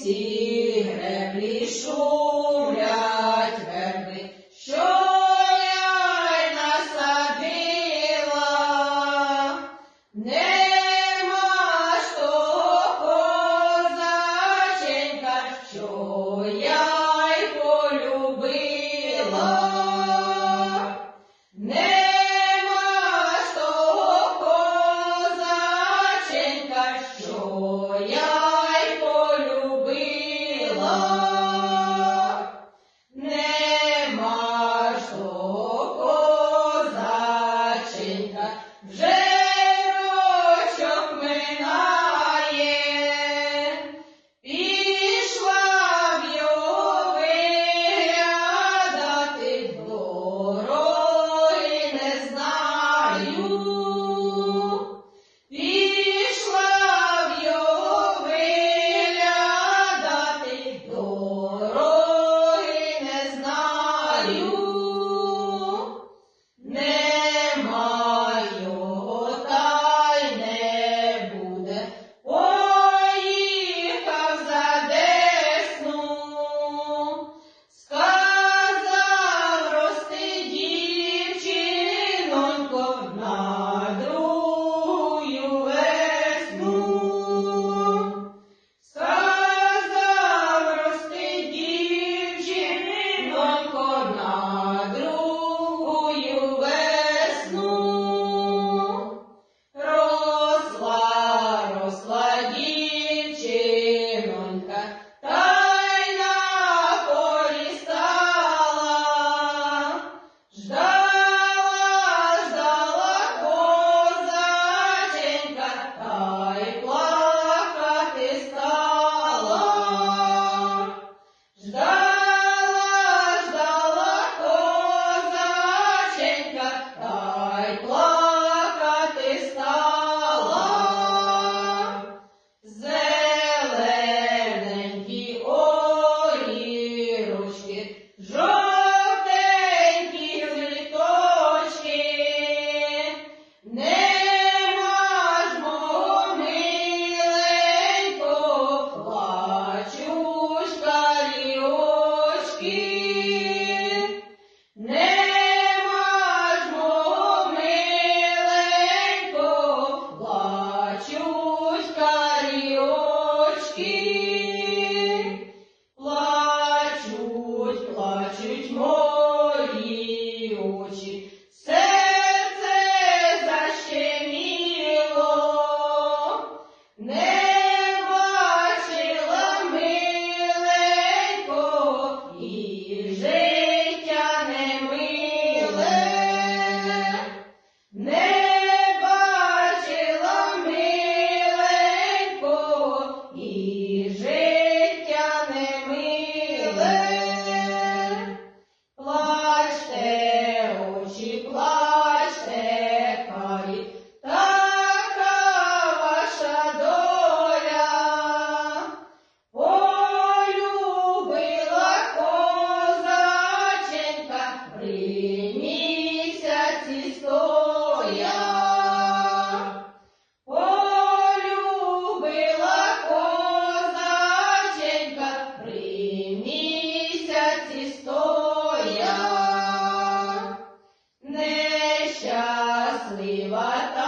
всі греблі шумлять верби, що я й насадила, нема ж того козаченька, що Govna देवता